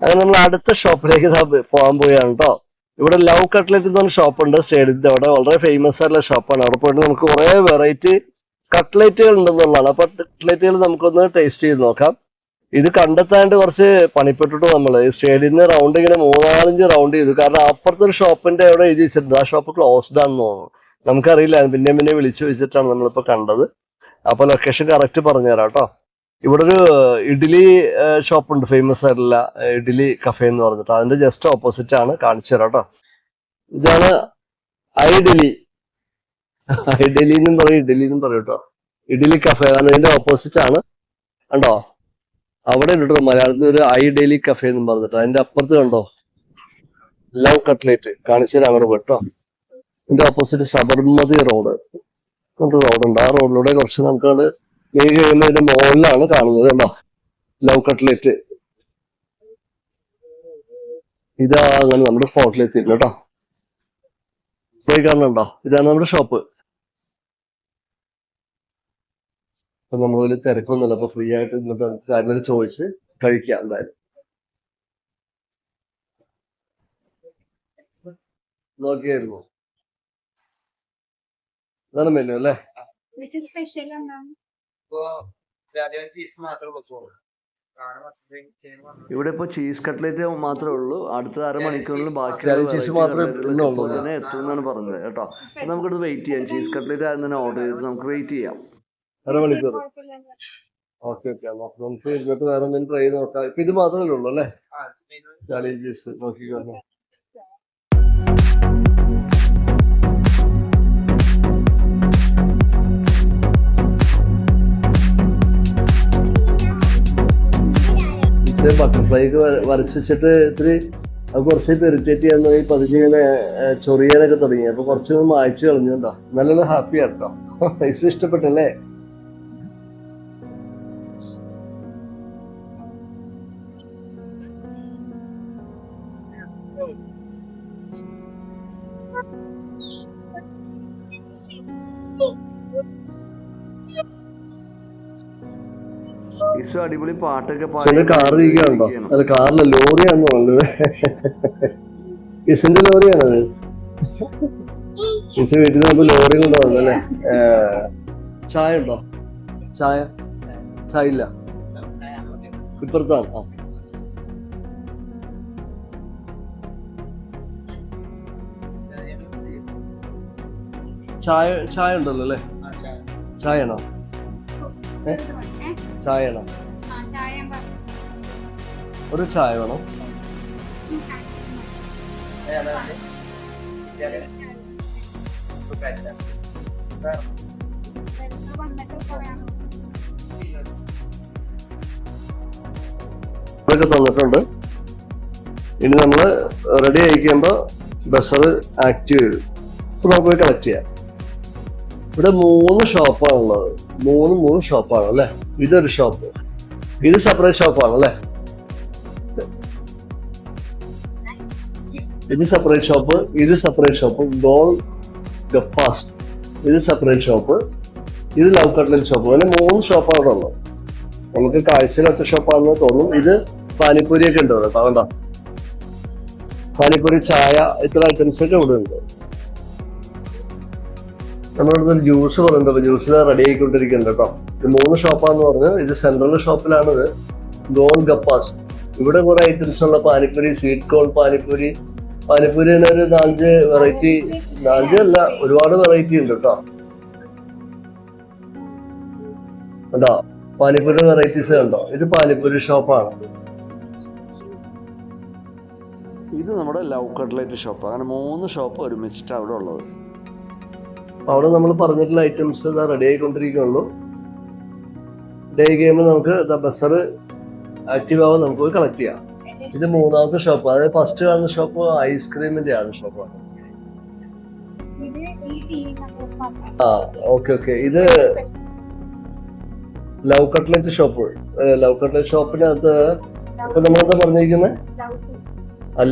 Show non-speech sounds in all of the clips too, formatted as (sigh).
അങ്ങനെ നമ്മൾ അടുത്ത ഷോപ്പിലേക്ക് പോകാൻ പോവുകയാണ് കേട്ടോ ഇവിടെ ലവ് കട്ട്ലറ്റ് എന്ന് ഷോപ്പ് ഉണ്ട് സ്റ്റേഡിയത്തിന്റെ അവിടെ. വളരെ ഫേമസ് ആയിട്ടുള്ള ഷോപ്പാണ്. അവിടെ പോയിട്ട് നമുക്ക് കുറെ വെറൈറ്റി കട്ട്ലറ്റുകൾ ഉണ്ടെന്നുള്ളതാണ് അപ്പൊ കട്ട്ലറ്റുകൾ നമുക്കൊന്ന് ടേസ്റ്റ് ചെയ്ത് നോക്കാം. ഇത് കണ്ടെത്താണ്ട് കുറച്ച് പണിപ്പെട്ടിട്ടു നമ്മൾ ഈ സ്റ്റേഡിയത്തിന് റൗണ്ട് ഇങ്ങനെ മൂന്നാലഞ്ച് റൗണ്ട് ചെയ്തു. കാരണം അപ്പുറത്തെ ഒരു ഷോപ്പിന്റെ അവിടെ എഴുതി വെച്ചിട്ടുണ്ട്. ആ ഷോപ്പ് ക്ലോസ്ഡ് ആണെന്ന് തോന്നുന്നു. നമുക്കറിയില്ല. പിന്നെ പിന്നെ വിളിച്ചു വെച്ചിട്ടാണ് നമ്മളിപ്പോ കണ്ടത്. അപ്പൊ ലൊക്കേഷൻ കറക്റ്റ് പറഞ്ഞുതരാം കേട്ടോ ഇവിടെ ഒരു ഇഡ്ഡലി ഷോപ്പ് ഉണ്ട് ഫേമസ് ആയിട്ടുള്ള ഇഡ്ഡലി കഫേ എന്ന് പറഞ്ഞിട്ട്. അതിന്റെ ജസ്റ്റ് ഓപ്പോസിറ്റ് ആണ്. കാണിച്ചു തരാം കേട്ടോ ഇതാണ് ഐഡലി ഐഡലി എന്നും പറയും ഇഡ്ഡലി എന്നും പറയും കേട്ടോ ഇഡ്ഡലി കഫേ കാരണം ഇതിന്റെ ഓപ്പോസിറ്റ് ആണ്. കണ്ടോ? അവിടെ ഉണ്ട് കേട്ടോ മലയാളത്തിൽ ഒരു ഐഡലി കഫേ എന്നും പറഞ്ഞിട്ട്. അതിന്റെ അപ്പുറത്ത് കണ്ടോ? ലവ് കട്ട്ലേറ്റ് കാണിച്ചു തരാം അവിടെ കേട്ടോ ഇതിന്റെ ഓപ്പോസിറ്റ് സബർമതി റോഡ് റോഡുണ്ട് ആ റോഡിലൂടെ കുറച്ച് നമുക്ക് നീ കഴിയുന്നതിന്റെ മുകളിലാണ് കാണുന്നത് കണ്ടോ ലവ് കട്ട്ലേറ്റ് ഇതാ അങ്ങനെ നമ്മുടെ സ്പോട്ടിൽ എത്തിയില്ല കേട്ടോ. പോയി കാണുന്നുണ്ടോ ഇതാണ് നമ്മുടെ ഷോപ്പ് അപ്പൊ വലിയ തിരക്കൊന്നുമില്ല. അപ്പൊ ഫ്രീ ആയിട്ട് ഇന്നത്തെ കാര്യങ്ങൾ ചോദിച്ച് കഴിക്കാം എന്തായാലും. നോക്കിയായിരുന്നു? ഇതാണ് മെനു അല്ലേ? സ്പെഷ്യൽ എന്താണ് ചീസ് മാത്രമേ വെക്കുള്ളൂ. ഇവിടെ ഇപ്പൊ ചീസ് കട്ട്ലേറ്റ് മാത്രമേ ഉള്ളൂ. അടുത്ത അരമണിക്കൂറിൽ ബാക്കി Chili മാത്രമേ ഇന്നുള്ളൂ. ഇപ്പോൾ തന്നെ എത്തും എന്നാണ് പറഞ്ഞത് കേട്ടോ. നമുക്ക് നമുക്കിത് വെയിറ്റ് ചെയ്യാം. ചീസ് കട്ട്ലേറ്റ് ആദ്യം തന്നെ ഓർഡർ ചെയ്ത് നമുക്ക് വെയിറ്റ് ചെയ്യാം. അരമണിക്കൂർ. ഓക്കെ ഓക്കെ നമുക്ക് വേറെ എന്തെങ്കിലും ട്രൈ ചെയ്ത് നോക്കാം. ഇപ്പൊ ഇത് മാത്രമേ ഉള്ളൂ അല്ലേ? ചാലി ചീസ് ബട്ടർഫ്ലൈ ഒക്കെ വരച്ച് വെച്ചിട്ട് ഇത്തിരി അത് കുറച്ച് ഇറിറ്റേറ്റ് ചെയ്യാൻ തുടങ്ങി പതുക്കെ ഇങ്ങനെ ചൊറിയാനൊക്കെ തുടങ്ങി. അപ്പോൾ കുറച്ച് മായച്ചു കേട്ടോ നല്ലൊരു ഹാപ്പി ആട്ടോ പൈസ ഇഷ്ടപ്പെട്ടല്ലേ? ഇസു അടിപൊളി പാട്ടൊക്കെ ഇസിന്റെ കാർ ഇരിക്കുകയാണോ. അല്ല കാറിലെ ലോറിയാന്ന് പറഞ്ഞത്. ഇസിന്റെ ലോറിയാണത് ഇസ് വീട്ടിൽ നമുക്ക് ലോറി കൊണ്ട് വന്നല്ലേ ചായ ഉണ്ടോ? ചായ? ചായ ഇല്ല. ഇപ്പുറത്താണ് ആ. ചായ ചായ ഉണ്ടല്ലോ അല്ലേ? ചായ. ആണോ മതി. ചായ പറഞ്ഞു. ഒരു ചായ വേണം. ഇതൊക്കെ തന്നിട്ടുണ്ട്. ഇനി നമ്മൾ റെഡി ആയിക്കുമ്പോൾ ബസർ ആക്റ്റീവ് ചെയ്തു അപ്പൊ നമുക്ക് പോയി കളക്ട് ചെയ്യാം. ഇവിടെ മൂന്ന് ഷോപ്പാണുള്ളത്. മൂന്ന് മൂന്ന് ഷോപ്പാണ് അല്ലേ? ഇതൊരു ഷോപ്പ്. ഇത് സെപ്പറേറ്റ് ഷോപ്പാണ് അല്ലേ? ഇത് സെപ്പറേറ്റ് ഷോപ്പ് ഇത് സെപ്പറേറ്റ് ഷോപ്പ്. ഗോൾ ഗപ്പാസ്റ്റ് ഇത് സെപ്പറേറ്റ് ഷോപ്പ്. ഇത് ലവ് കട്ട്ലറ്റ് ഷോപ്പ് അങ്ങനെ മൂന്ന് ഷോപ്പാണ് ഇവിടെ ഉള്ളത്. നമുക്ക് കാഴ്ചയിൽ ഷോപ്പാണെന്ന് തോന്നും. ഇത് പാനിപ്പൂരി ഒക്കെ ഉണ്ട് കണ്ടോ? പാനിപ്പൂരി ചായ ഇത്ര ഐറ്റംസ് ഒക്കെ ഇവിടെ ഉണ്ട്. നമ്മളിവിടെ ഒരു ജ്യൂസ് പറയുന്നുണ്ട് ജ്യൂസ് റെഡി ആയിക്കൊണ്ടിരിക്കുന്നുണ്ട് കേട്ടോ. ഇത് മൂന്ന് ഷോപ്പാന്ന് പറഞ്ഞു ഇത് സെൻട്രൽ ഷോപ്പിലാണിത് ഗോൾ ഗപ്പാസ് ഇവിടെ കുറെ ഐറ്റംസ് ഉള്ള പാനിപ്പൂരി സ്വീറ്റ് കോൺ പാനിപ്പൂരി. പാനിപ്പൂരി തന്നെ ഒരു നാലഞ്ച് വെറൈറ്റി നാലഞ്ച് അല്ല ഒരുപാട് വെറൈറ്റി ഉണ്ട് കേട്ടോ. കണ്ടോ? പാനിപ്പൂരി വെറൈറ്റീസ് കണ്ടോ ഇത് പാനിപ്പൂരി ഷോപ്പാണ് ഇത് നമ്മുടെ ലവ് കട്ട്ലൈറ്റ് ഷോപ്പ് അങ്ങനെ മൂന്ന് ഷോപ്പ് ഒരുമിച്ചിട്ടാണ് അവിടെ ഉള്ളത്. അവിടെ നമ്മൾ പറഞ്ഞിട്ടുള്ള ഐറ്റംസ് ഇതാ റെഡി ആയിക്കൊണ്ടിരിക്കുകയുള്ളൂ. ഡേ ഗെയിം നമുക്ക് ബസർ ആക്റ്റീവ് ആവാൻ നമുക്ക് പോയി കളക്ട് ചെയ്യാം. ഇത് മൂന്നാമത്തെ ഷോപ്പ് അതായത് ഫസ്റ്റ് കാണുന്ന ഷോപ്പ് ഐസ്ക്രീമിന്റെ ആണ് ഷോപ്പ് ഇത് ഈ ടീം നമുക്ക് ആ ഓക്കെ ഓക്കെ ഇത് love cutlet shop love cutlet ഷോപ്പിനകത്ത് ഇപ്പൊ നമ്മളെന്താ പറഞ്ഞിരിക്കുന്നത്.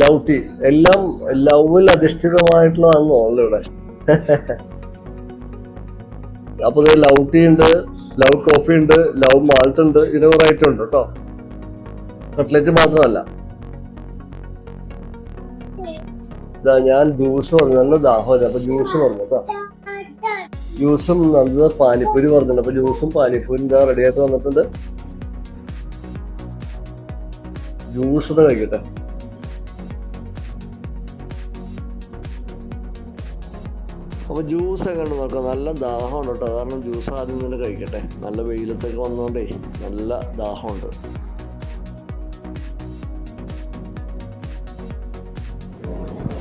ലവ് ടീ എല്ലാം ലവിൽ അധിഷ്ഠിതമായിട്ടുള്ളതാണെന്നോ അല്ലേ ഇവിടെ. (laughs) അപ്പോൾ ഇത് ലവ് ടീ ഉണ്ട് ലവ് കോഫി ഉണ്ട് ലവ് മാൾട്ട് ഉണ്ട് ഇതിന് കുറേ ഐറ്റം ഉണ്ട് കേട്ടോ. കട്ട്ലറ്റ് മാത്രമല്ല. ഞാൻ ജ്യൂസ് പറഞ്ഞു നല്ല ദാഹമല്ല അപ്പൊ ജ്യൂസ് പറഞ്ഞു കേട്ടോ. ജ്യൂസും നല്ല പാനിപ്പൂരി പറഞ്ഞിട്ടുണ്ട് അപ്പൊ ജ്യൂസും പാനിപ്പൂരിയും ഇതാ റെഡി ആയിട്ട് വന്നിട്ടുണ്ട്. ജ്യൂസ് കഴിക്കട്ടെ. അപ്പൊ ജ്യൂസ് ഉണ്ട് നോക്കാം നല്ല ദാഹമുണ്ട് കേട്ടോ. കാരണം ജ്യൂസ് ആദ്യം തന്നെ കഴിക്കട്ടെ. നല്ല വെയിലത്തൊക്കെ വന്നുകൊണ്ടേ നല്ല ദാഹമുണ്ട്.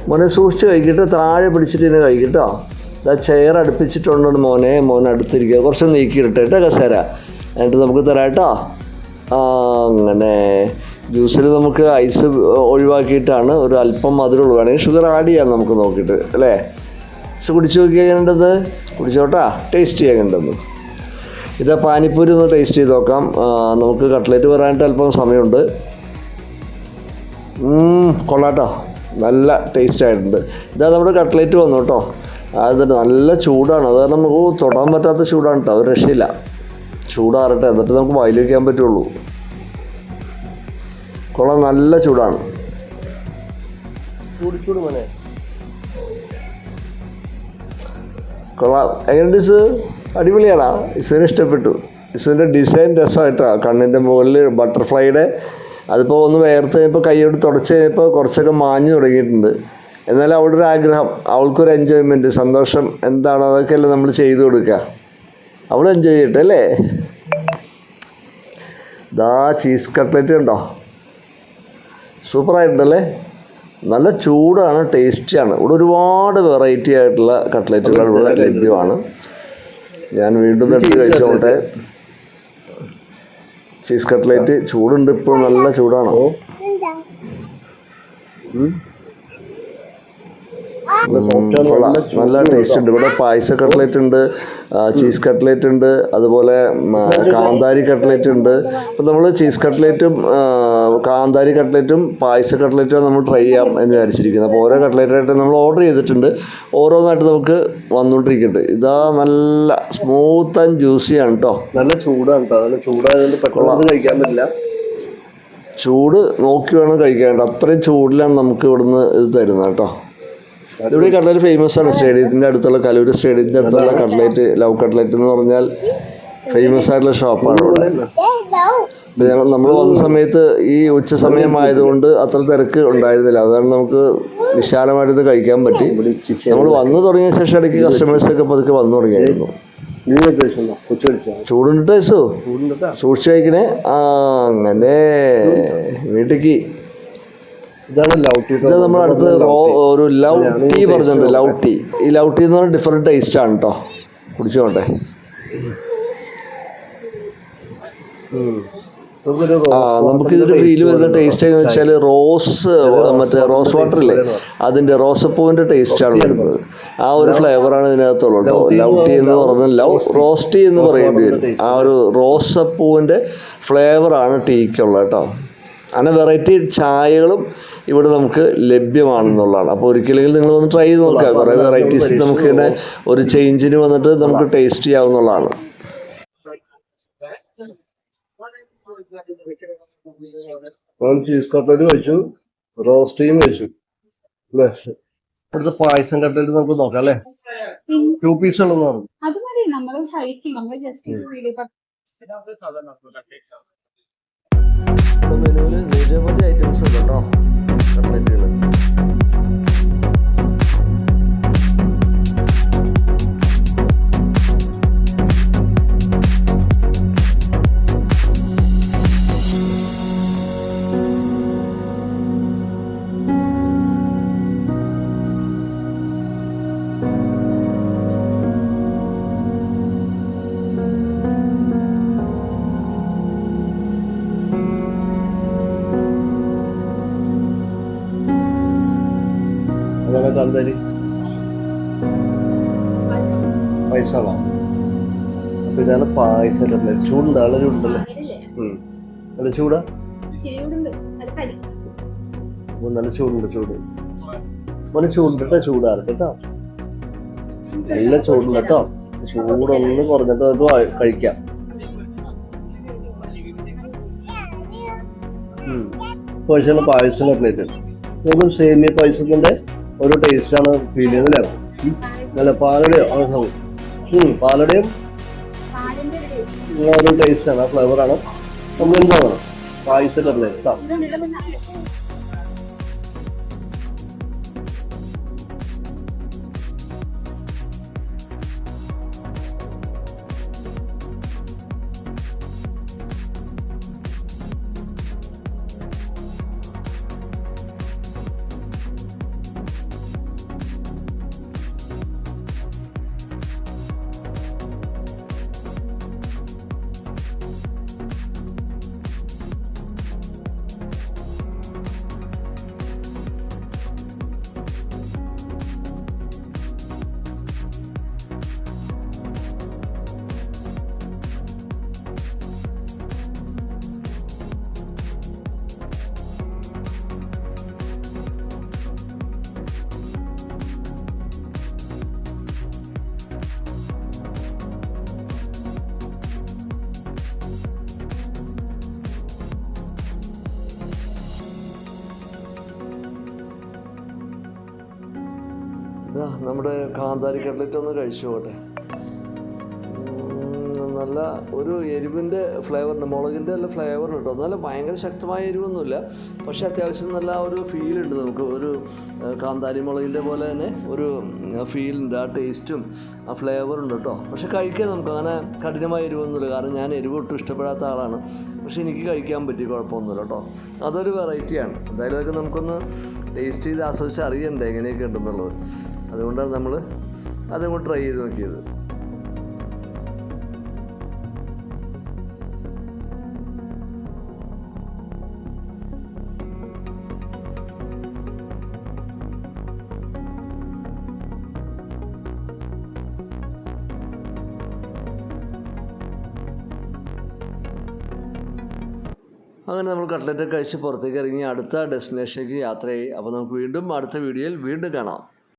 മോനെ സൂക്ഷിച്ച് കഴിക്കട്ടെ. താഴെ പിടിച്ചിട്ട് ഇതിനെ കഴിക്കട്ടോ. ആ ചെയർ അടുപ്പിച്ചിട്ടുണ്ട് മോനെ. മോൻ അടുത്തിരിക്കുക. കുറച്ച് നീക്കിയിട്ടെ കേട്ടോ കസേര. എന്നിട്ട് നമുക്ക് തരാം കേട്ടോ. അങ്ങനെ. ജ്യൂസിൽ നമുക്ക് ഐസ് ഒഴിവാക്കിയിട്ടാണ്. ഒരു അല്പം മധുരമുള്ളൂ വേണമെങ്കിൽ ഷുഗർ ആഡ് ചെയ്യാം നമുക്ക് നോക്കിയിട്ട് അല്ലേ? കുടിച്ച് നോക്കിയാൽ കണ്ടത് കുടിച്ചോട്ടാ ടേസ്റ്റ് ചെയ്യാൻ ഇത് പാനിപ്പൂരി ഒന്ന് ടേസ്റ്റ് ചെയ്ത് നോക്കാം. നമുക്ക് കട്ട്ലറ്റ് വരാനായിട്ട് അല്പം സമയമുണ്ട്. കൊള്ളാട്ടോ. നല്ല ടേസ്റ്റ് ആയിട്ടുണ്ട്. ഇതാ നമ്മുടെ കട്ട്ലേറ്റ് വന്നു കേട്ടോ. അത് നല്ല ചൂടാണ്. അത് കാരണം നമുക്ക് തൊടാൻ പറ്റാത്ത ചൂടാണ് കേട്ടോ. ഒരു രക്ഷയില്ല. ചൂടാറട്ടെ. എന്നിട്ട് നമുക്ക് വായിൽ വയ്ക്കാൻ പറ്റുള്ളൂ. കൊള്ളാം. നല്ല ചൂടാണ്. ചൂട് ചൂട് മോനെ. കൊള്ളാം. എങ്ങനെയുണ്ട് ഇസ് അടിപൊളിയാണ്? ഇസുവിന് ഇഷ്ടപ്പെട്ടു. ഇസുവിന്റെ ഡിസൈൻ രസമായിട്ടാണ് കണ്ണിന്റെ മുകളിൽ ബട്ടർഫ്ലൈയുടെ അതിപ്പോൾ ഒന്ന് വേർത്ത് കഴിഞ്ഞപ്പോൾ കൈയോട് തുടച്ച് കഴിഞ്ഞപ്പോൾ കുറച്ചൊക്കെ മാഞ്ഞു തുടങ്ങിയിട്ടുണ്ട്. എന്നാലും അവളുടെ ഒരു ആഗ്രഹം അവൾക്കൊരു എൻജോയ്മെന്റ് സന്തോഷം എന്താണോ? അതൊക്കെയല്ലേ നമ്മൾ ചെയ്തു കൊടുക്കുക. അവൾ എൻജോയ് ചെയ്യട്ടെ അല്ലേ? ദാ ചീസ് കട്ട്ലറ്റ് ഉണ്ടോ? സൂപ്പറായിട്ടുണ്ടല്ലേ? നല്ല ചൂടാണ് ടേസ്റ്റിയാണ്. ഇവിടെ ഒരുപാട് വെറൈറ്റി ആയിട്ടുള്ള കട്ട്ലറ്റുകൾ ഇവിടെ ലഭ്യമാണ്. ഞാൻ വീണ്ടും തട്ടി കഴിച്ചോട്ടെ. ചീസ് കട്ട്ലേറ്റ് ചൂടുണ്ട് ഇപ്പോൾ നല്ല ചൂടാണോ. നല്ല ടേസ്റ്റ് ഉണ്ട്? ഇവിടെ പായസ കട്ട്ലേറ്റ് ഉണ്ട് ചീസ് കട്ട്ലേറ്റ് ഉണ്ട് അതുപോലെ കാന്താരി കട്ട്ലേറ്റ് ഉണ്ട്. അപ്പം നമ്മൾ ചീസ് കട്ട്ലറ്റും കാന്താരി കട്ട്ലറ്റും പായസ കട്ട്ലറ്റും നമ്മൾ ട്രൈ ചെയ്യാം എന്ന് വിചാരിച്ചിരിക്കുന്നത് അപ്പോൾ ഓരോ കട്ട്ലറ്റായിട്ട് നമ്മൾ ഓർഡർ ചെയ്തിട്ടുണ്ട്. ഓരോന്നായിട്ട് നമുക്ക് വന്നുകൊണ്ടിരിക്കുന്നുണ്ട് ഇതാ നല്ല സ്മൂത്ത് ആൻഡ് ജ്യൂസിയാണ് കേട്ടോ നല്ല ചൂടാണ് കേട്ടോ നല്ല ചൂടായതുകൊണ്ട് പെട്ടെന്ന് കഴിക്കാൻ പറ്റില്ല. ചൂട് നോക്കി വേണം കഴിക്കാൻ അത്രയും ചൂടിലാണ് നമുക്ക് ഇവിടുന്ന് ഇത് തരുന്നത് കേട്ടോ ഇവിടെ കട്ട്ലേറ്റ് ഫേമസ് ആണ്. സ്റ്റേഡിയത്തിന്റെ അടുത്തുള്ള കലൂർ സ്റ്റേഡിയത്തിന്റെ അടുത്തുള്ള കട്ട്ലറ്റ് ലവ് കട്ട്ലറ്റ് എന്ന് പറഞ്ഞാൽ ഫേമസ് ആയിട്ടുള്ള ഷോപ്പാണ് ഇവിടെ. നമ്മൾ വന്ന സമയത്ത് ഈ ഉച്ച സമയമായതുകൊണ്ട് അത്ര തിരക്ക് ഉണ്ടായിരുന്നില്ല. അതാണ് നമുക്ക് വിശാലമായിട്ട് കഴിക്കാൻ പറ്റി. നമ്മൾ വന്നു തുടങ്ങിയ ശേഷം ഇടയ്ക്ക് കസ്റ്റമേഴ്സൊക്കെ പതുക്കെ വന്നു തുടങ്ങിയായിരുന്നു. ചൂടുണ്ട് ടൈസോ സൂക്ഷിച്ച് കഴിക്കണേ. ആ അങ്ങനെ. വീട്ടിക്ക് ഇത് നമ്മൾ അടുത്ത് ഒരു ലവ് ടീ പറഞ്ഞിട്ടുണ്ട് ലവ് ടീ. ഈ ലവ് ടീ എന്ന് പറഞ്ഞാൽ ഡിഫറെന്റ് ടേസ്റ്റ് ആണ് കേട്ടോ കുടിച്ചോട്ടെ നമുക്കിതൊരു ഫീൽ വരുന്ന ടേസ്റ്റ് എന്ന് വെച്ചാൽ റോസ് മറ്റേ റോസ് വാട്ടർ ഇല്ലേ? അതിന്റെ റോസപ്പൂവിന്റെ ടേസ്റ്റാണ് വരുന്നത്. ആ ഒരു ഫ്ലേവറാണ് ഇതിനകത്തുള്ളത് കേട്ടോ. ലവ് ടീ എന്ന് പറഞ്ഞാൽ ലവ് റോസ് ടീ എന്ന് പറയേണ്ടി വരും. ആ ഒരു റോസപ്പൂവിന്റെ ഫ്ലേവറാണ് ടീക്കുള്ളത് കേട്ടോ. അങ്ങനെ വെറൈറ്റി ചായകളും ഇവിടെ നമുക്ക് ലഭ്യമാണെന്നുള്ളതാണ്. അപ്പോൾ ഒരിക്കലെങ്കിലും നിങ്ങൾ വന്ന് ട്രൈ ചെയ്ത് നോക്കുക. കുറേ വെറൈറ്റീസ് നമുക്ക് ഇങ്ങനെ ഒരു ചേഞ്ചിന് വന്നിട്ട് നമുക്ക് ടേസ്റ്റ് ചെയ്യാവുന്നതാണ്. ഞാൻ ചീസ് കട്ട്ലറ്റ് കഴിച്ചു റോസ്റ്റിയും കഴിച്ചു. അല്ലേ? ഇവിടുത്തെ പായസം കട്ട്ലറ്റ് നമുക്ക് നോക്കാം അല്ലേ? ടു പീസ് ഉള്ളതെന്ന് പറഞ്ഞു അത് മതി നമ്മൾ കഴിക്കും നമ്മൾ ജസ്റ്റ് മെനുവിൽ നിരവധി ഐറ്റംസ് ഉണ്ട് കേട്ടോ കട്ട്ലറ്റുകൾ കണ്ടരി പൈസ ആണോ അപ്പൊ ഇതാണ് പായസം കട്ട്ലറ്റ് ചൂടുണ്ട് നല്ല ചൂടുണ്ടല്ലേ. നല്ല ചൂടാ? ഓ, നല്ല ചൂടുണ്ട് ചൂട്. മോനെ ചൂടുണ്ട് കേട്ടോ ചൂടാറട്ടെ കേട്ടോ. നല്ല ചൂടുണ്ട് കേട്ടോ. ചൂടൊന്ന് കുറഞ്ഞിട്ട് നമുക്ക് കഴിക്കാം. പൈസ പായസം കട്ട്ലേറ്റ് സേമിയ പായസത്തിന്റെ ഒരു ടേസ്റ്റാണ് ആണ് ഫീൽ ചെയ്യുന്നത് അല്ലേ നല്ല പാലടയും പാലടയും ഒരു ടേസ്റ്റാണ് ആ ആണ് നമുക്ക് എന്താണ് പായസം കേട്ടോ നമ്മുടെ കാന്താരി കട്ലറ്റ് ഒന്ന് കഴിച്ചു പോട്ടെ. നല്ല ഒരു എരിവിന്റെ ഫ്ലേവറുണ്ട് മുളകിന്റെ നല്ല ഫ്ലേവർ കേട്ടോ. നല്ല ഭയങ്കര ശക്തമായ എരിവൊന്നുമില്ല. പക്ഷേ അത്യാവശ്യം നല്ല ഒരു ഫീലുണ്ട് നമുക്ക്. ഒരു കാന്താരി മുളകിന്റെ പോലെ തന്നെ ഒരു ഫീലുണ്ട് ആ ടേസ്റ്റും ആ ഫ്ലേവറുണ്ട് കേട്ടോ. പക്ഷെ കഴിക്കാൻ നമുക്ക്. അങ്ങനെ കഠിനമായ എരിവൊന്നുമില്ല. കാരണം ഞാൻ എരിവ് ഒട്ടും ഇഷ്ടപ്പെടാത്ത ആളാണ്. പക്ഷേ എനിക്ക് കഴിക്കാൻ പറ്റി കുഴപ്പമൊന്നുമില്ല കേട്ടോ. അതൊരു വെറൈറ്റിയാണ് എന്തായാലും അതൊക്കെ നമുക്കൊന്ന് ടേസ്റ്റ് ചെയ്ത് ആസ്വദിച്ച് അറിയണ്ടേ എങ്ങനെയൊക്കെ ഉണ്ടെന്നുള്ളത് അതുകൊണ്ടാണ് നമ്മൾ അതും ട്രൈ ചെയ്ത് നോക്കിയത്. അങ്ങനെ നമ്മൾ കട്ട്ലറ്റ് കഴിച്ച് പുറത്തേക്ക് ഇറങ്ങി അടുത്ത ഡെസ്റ്റിനേഷനിലേക്ക് യാത്രയായി അപ്പോൾ നമുക്ക് വീണ്ടും അടുത്ത വീഡിയോയിൽ വീണ്ടും കാണാം.